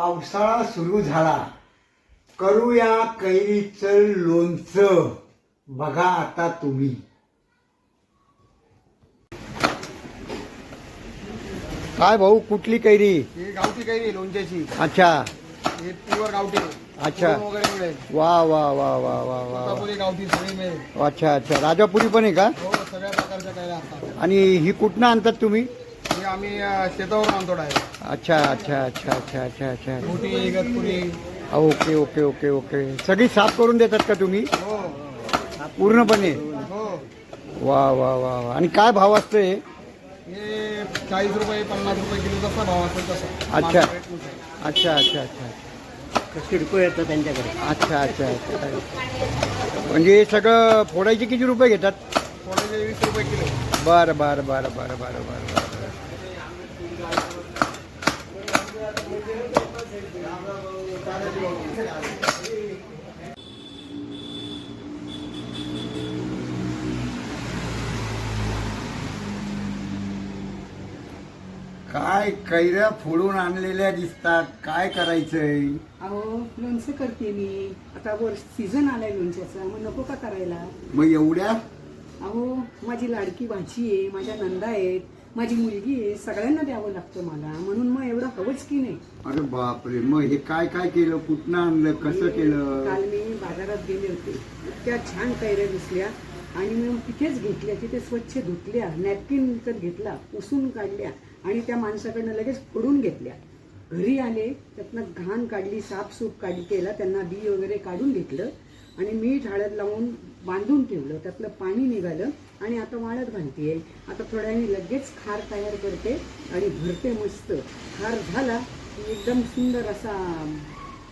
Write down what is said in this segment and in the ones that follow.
पावसाळा सुरू झाला. करूया कैरीचं लोणचं. बघा आता तुम्ही. काय भाऊ कुठली कैरी? ही गावठी कैरी लोणच्याची. अच्छा. हे प्युअर गावठी अच्छा. पुरण वगैरे मिळेल. वा वा वा वा वा वा कोल्हापुरी गावठी सगळी मिळेल. वा अच्छा अच्छा. राजापुरी पण आहे का? हो सगळ्या प्रकारच्या कैऱ्या असतात. आणि ही कुठनं आणतात तुम्ही? आम्ही अं, शेतावरून आणतो डायरेक्ट अच्छा अच्छा अच्छा अच्छा अच्छा अच्छा. मोठी Igatpuri okay okay okay okay. सगळी साफ करून देतात का तुम्ही? हो पूर्णपणे? हो. वा वा वा वा. आणि काय भाव असते हे चाळीस रुपये पन्नास रुपये किलो जसा भाव असेल तसा. अच्छा. Market rate नुसार. अच्छा अच्छा अच्छा. किरकोळ येतं त्यांच्याकडे. अच्छा अच्छा अच्छा. म्हणजे हे सगळं फोडायचे किती रुपये घेतात? थोडेसे वीस रुपये किलो. बरं बरं बरं बरं बरं बरं बरं. काय कैऱ्या फोडून आणलेल्या दिसतात? काय करायचंय? अहो लोणचं करते मी. आता वर सीझन आलाय लोणच्याचा. मग नको का करायला? मग एवढ्या? अहो माझी लाडकी भाची आहे माझ्या नंदा आहेत. माझी मुलगी आहे सगळ्यांना द्यावं लागतं मला. म्हणून मग एवढं हवंच की नाही? अरे बापरे मग हे काय काय केलं? कुठनं आणलं? कसं केलं? काल मी बाजारात गेले होते. इतक्या छान कैऱ्या दिसल्या. आणि मी तिथेच घेतल्या तिथे स्वच्छ धुतल्या. नॅपकिन विकत घेतला पुसून काढल्या. आणि त्या माणसाकडनं लगेच फोडून घेतल्या. घरी आले त्यातनं घाण काढली साफसूफ काढली केला त्यांना बी वगैरे काढून घेतलं. आणि मीठ हळद लावून बांधून ठेवलं. त्यातलं पाणी निघालं. आणि आता वाळत घालतीये. आता थोड्या वेळाने लगेच खार तयार करते आणि भरते मस्त. खार झाला की एकदम सुंदर असा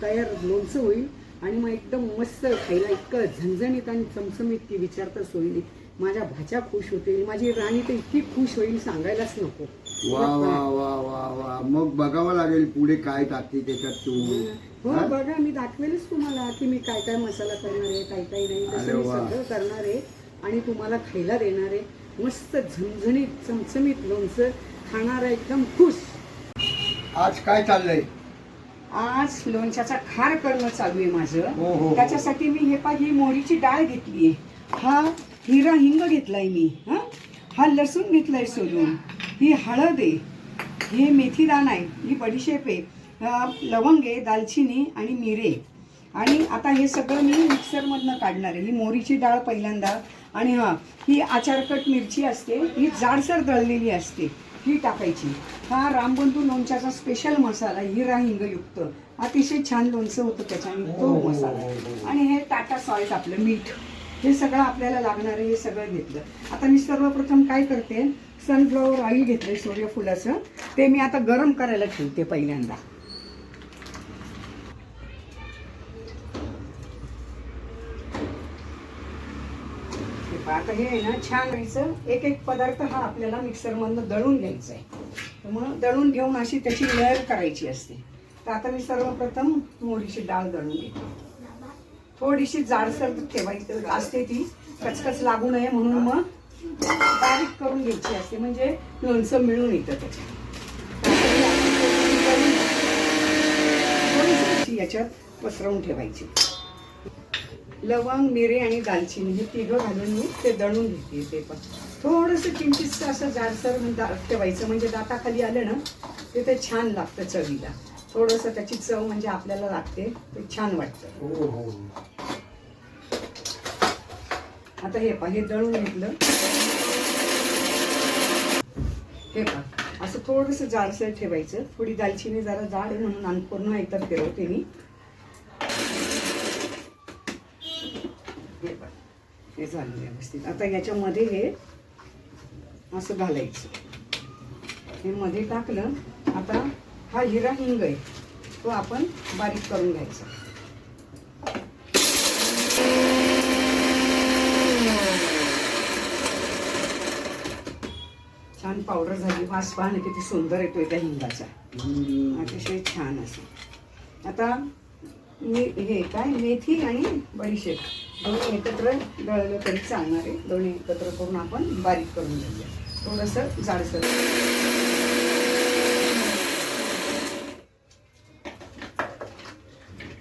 तयार लोणचं होईल आणि मग एकदम मस्त खायला इतकं झणझणीत आणि चमचमीत ती विचारताच होईल. माझ्या भाच्या खुश होतील. माझी राणी तर इतकी खुश होईल सांगायलाच नको. वा वा वा वा वा. मग बघावं लागेल पुढे काय टाकते त्याच्यात तू. हो हा? बघा मी दाखवेलच तुम्हाला की मी काय काय मसाला करणार आहे काय काय नाही तसं मी. सगळं करणार आहे. आणि तुम्हाला खायला देणार आहे मस्त झणझणीत चमचमीत लोणचं खाणार एकदम खुश. आज काय चाललंय? आज लोणच्याचा खार करणं चालू आहे हो, हो, माझं हो. त्याच्यासाठी मी हे पा ही मोहरीची डाळ घेतली हा हिरा हिंग घेतलाय मी हा? हा लसूण घेतलाय सोलून. ही हळद आहे. हे मेथी दाणा आहे. ही बडीशेप आहे. अं, लवंग आहे दालचिनी आणि मिरे. आणि आता हे सगळं मी मिक्सरमधनं काढणार आहे. ही मोहरीची डाळ पहिल्यांदा आणि हा ही आचारकट मिरची असते ही जाडसर दळलेली असते ही टाकायची. हा रामबंधू लोणच्याचा स्पेशल मसाला हिरा हिंगयुक्त अतिशय छान लोणचं होतं त्याच्याने तो मसाला. आणि हे टाटा सॉल्ट आपलं मीठ. हे सगळं आपल्याला लागणार आहे हे सगळं घेतलं. आता मी सर्वप्रथम काय करते सनफ्लॉवर ऑइल घेतलंय सूर्यफुलाचं. ते मी आता गरम करायला ठेवते पहिल्यांदा हे पहा, आता हे आहे ना छान व्हायचं एक एक पदार्थ हा आपल्याला मिक्सरमधनं दळून घ्यायचा आहे. मग दळून घेऊन अशी त्याची लेअर करायची असते. तर आता मी सर्वप्रथम मोहरीची डाळ दळून घेते. थोडीशी जाडसर ठेवायची असते ती. कचकच लागू नये म्हणून मग बारीक करून घ्यायची असते. म्हणजे लोणचं मिळून येतं त्याच्यात. याच्यात पसरवून ठेवायची. लवंग मिरे आणि दालचिनी हे तिघं घालून मी ते दळून घेते ते पण. थोडंसं किंचितचं असं जाडसर दा- ठेवायचं म्हणजे दाताखाली आलं ना ते ते छान लागतं चवीला. थोडंसं त्याची चव म्हणजे आपल्याला लागते ते छान वाटतं. हो हो. आता हे पहा हे दळून घेतलं. हे पहा असं थोडंसं जाडसर ठेवायचं. थोडी दालचिनी जरा जाड म्हणून पूर्ण एकदा फिरवते मी हे पहा हे झालं व्यवस्थित. आता याच्यामध्ये हे असं घालायचं. हे मध्ये टाकलं आता हा हिरा हिंग आहे तो आपण बारीक करून घ्यायचा. छान पावडर झाली वास पाहणं किती सुंदर येतोय त्या हिंगाचा. अतिशय छान असं. आता मी हे काय मेथी आणि बडीशेप. दोन्ही एकत्र दळलं तरी चालणार आहे. दोन्ही एकत्र करून आपण बारीक करून घेऊया. थोडंसं जाडसर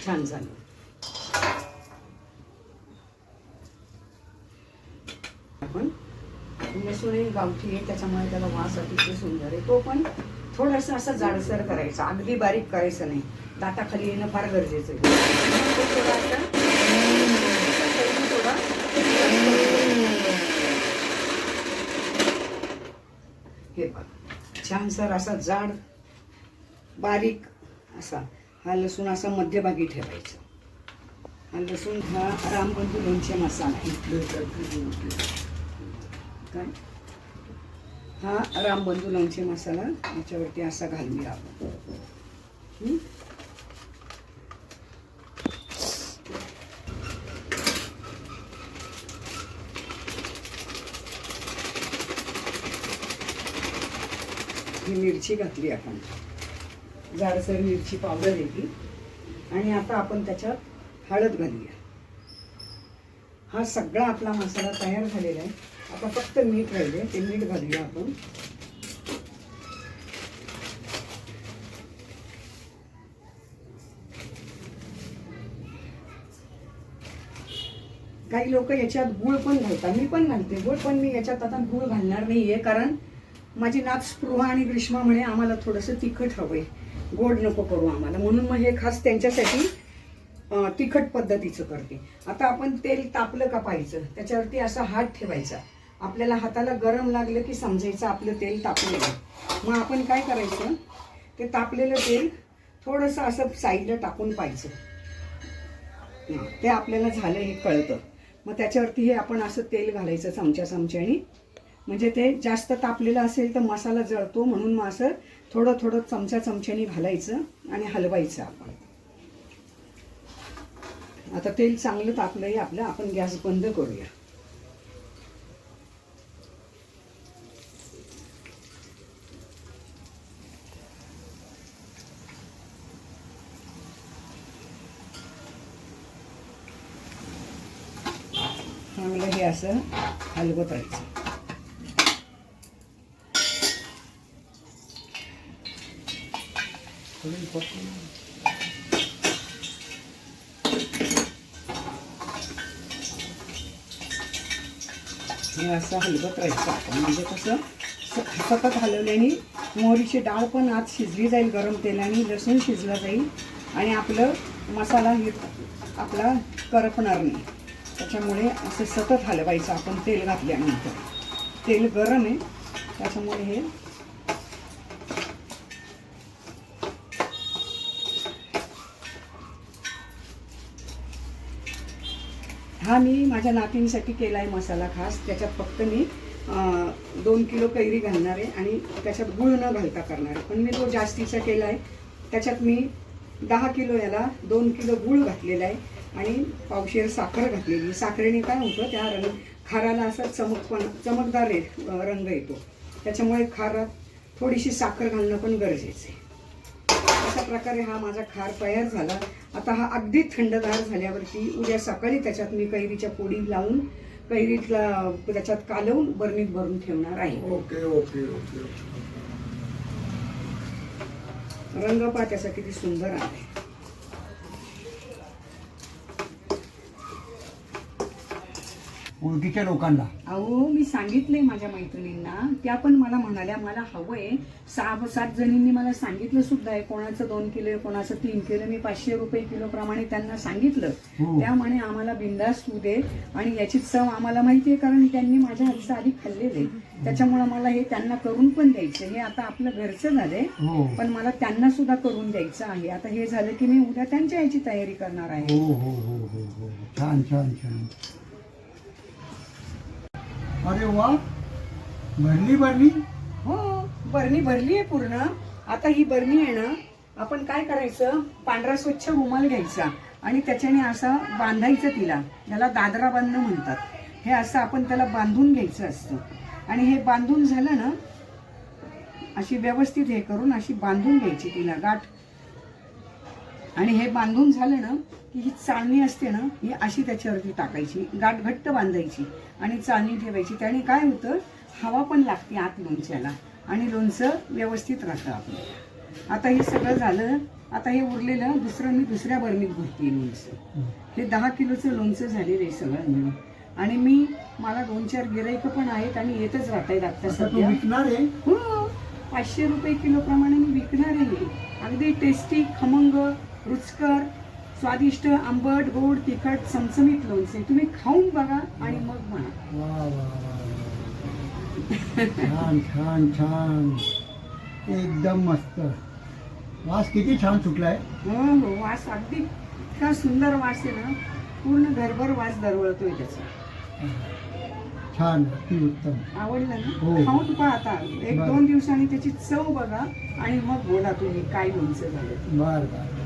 छान झालं. आपण लसूणही गावठी आहे त्याच्यामुळे त्याला वास अतिशय सुंदर आहे. तो पण थोडासा असा जाडसर करायचा. अगदी बारीक करायचं नाही. दाताखाली येणं फार गरजेचं आहे. थोडा हे बघ छान सर असा जाड बारीक असा हा लसूण असा मध्यभागी ठेवायचा. हा लसूण हा रामबंधू लोणचे मसाला आहे. काय? हा रामबंधू लोणचे मसाला याच्यावरती असा घालूया आपण. मिरची घातली आपण. जाडसर मिरची पावडर आहे ती आणि आता आपण त्याच्यात हळद घालूया. हा सगळा आपला मसाला तयार झालेला आहे. आता फक्त मीठ राहिले ते मीठ घालूया आपण. काही लोक याच्यात गुळ पण घालतात. मी पण घालते गुळ पण मी याच्यात आता गुळ घालणार नाहीये कारण माझी नात स्पृहा आणि ग्रीष्मा म्हणे आम्हाला थोडंसं तिखट हवंय. गोड नको करू आम्हाला. म्हणून मग हे खास त्यांच्यासाठी तिखट पद्धतीचं करते. आता आपण तेल तापलं का पाहायचं त्याच्यावरती असा हात ठेवायचा. आपल्याला हाताला गरम लागलं की समजायचं आपलं तेल तापलेलं मग आपण काय करायचं? ते तापलेलं तेल थोडंसं असं साईडला टाकून पाहायचं. ते आपल्याला झालं हे कळतं. मग त्याच्यावरती हे आपण असं तेल घालायचं चमच्या चमच्यानी म्हणजे ते जास्त तापलेलं असेल तर मसाला जळतो म्हणून मग असं थोडं थोडं चमच्या चमच्याने घालायचं आणि हलवायचं आपण. आता तेल चांगलं तापलंय आपलं आपण गॅस बंद करूया. चांगलं हे असं हलवत राहायचं. हे असं हलवत राहायचं आपण म्हणजे कसं स- सतत हलवल्याने मोहरीची डाळ पण आत शिजली जाईल गरम तेलाने लसूण शिजला जाईल आणि आपलं मसाला हे आपला करपणार नाही. त्याच्यामुळे असं सतत हलवायचं आपण तेल घातल्यानंतर. तेल गरम आहे त्याच्यामुळे हे हा मी माझ्या नातींसाठी केला आहे मसाला खास. त्याच्यात फक्त मी दोन किलो कैरी घालणार आहे आणि त्याच्यात गुळ न घालता करणार आहे. पण मी तो जास्तीचा केला आहे त्याच्यात मी दहा किलो याला दोन किलो गुळ घातलेला आहे आणि पावशेर साखर घातलेली साखरेने काय होतं त्या रंग खाराला असा चमकपण चमकदार रंग येतो. त्याच्यामुळे खारात थोडीशी साखर घालणं पण गरजेचं आहे. अशा प्रकारे हा माझा खार तयार झाला. आता हा अगदी थंडगार झाल्यावरती उद्या सकाळी त्याच्यात मी कैरीच्या पोडी लावून कैरीतला त्याच्यात कालवून बरणीत भरून ठेवणार आहे. Okay okay okay. रंग त्याचा किती सुंदर आहे. ओळखीच्या लोकांना. अहो मी सांगितलंय माझ्या मैत्रिणींना. त्या पण मला म्हणाल्या मला हवंय. सहा सात जणींनी मला सांगितलं सुद्धा आहे. कोणाचं दोन किलो कोणाचं तीन किलो मी पाचशे रुपये किलो प्रमाणे त्यांना सांगितलं. हो. त्यामुळे आम्हाला बिंदास होऊ दे आणि याची चव आम्हाला माहिती आहे कारण त्यांनी माझ्या हातचं आधी खाल्लेलं त्याच्यामुळे मला हे त्यांना करून पण द्यायचं हे आता आपलं घरचं झालंय. हो. पण मला त्यांना सुद्धा करून द्यायचं आहे. आता हे झालं की मी उद्या त्यांच्या याची तयारी करणार आहे. हो. छान छान छान. अरे वा. भरली भरली? हो बरणी भरली आहे पूर्ण. आता ही बरणी आहे ना आपण काय करायचं? पांढरा स्वच्छ रुमाल घ्यायचा आणि त्याच्याने असं बांधायचं तिला. याला दादरा बांधणं म्हणतात. हे असं आपण त्याला बांधून घ्यायचं असतं. आणि हे बांधून झालं ना अशी व्यवस्थित हे करून अशी बांधून घ्यायची तिला. गाठ आणि हे बांधून झालं ना की ही चाळणी असते ना ही अशी त्याच्यावरती टाकायची गाठ घट्ट बांधायची आणि चाळणी ठेवायची. त्याने काय होतं हवा पण लागते आत लोणच्याला आणि लोणचं व्यवस्थित राहतं आपलं. आता हे सगळं झालं आता हे उरलेलं दुसरं मी दुसऱ्या बरणीत भरते लोणचं. हे दहा किलोचं लोणचं झालेलं आहे सगळं मिळून. आणि मी मला दोन चार गिराईकं पण आहेत आणि येतच राहत आहेत आता सध्या. विकणार आहे? हो पाचशे रुपये किलो प्रमाणे मी विकणार आहे. अगदी टेस्टी खमंग रुचकर स्वादिष्ट आंबट गोड तिखट चमचमीत लोणचे. तुम्ही खाऊन बघा आणि मग म्हणा. छान छान छान. एकदम मस्त. वास किती छान सुटलाय. हो हो वास अगदी इतका सुंदर वास आहे ना. पूर्ण घरभर वास दरवळतोय त्याचा. छान उत्तम. आवडलं हो. ना खाऊन पहा आता. एक. दोन दिवसांनी त्याची चव बघा आणि मग बोला तुम्ही काय लोणचं झालं. बर बर.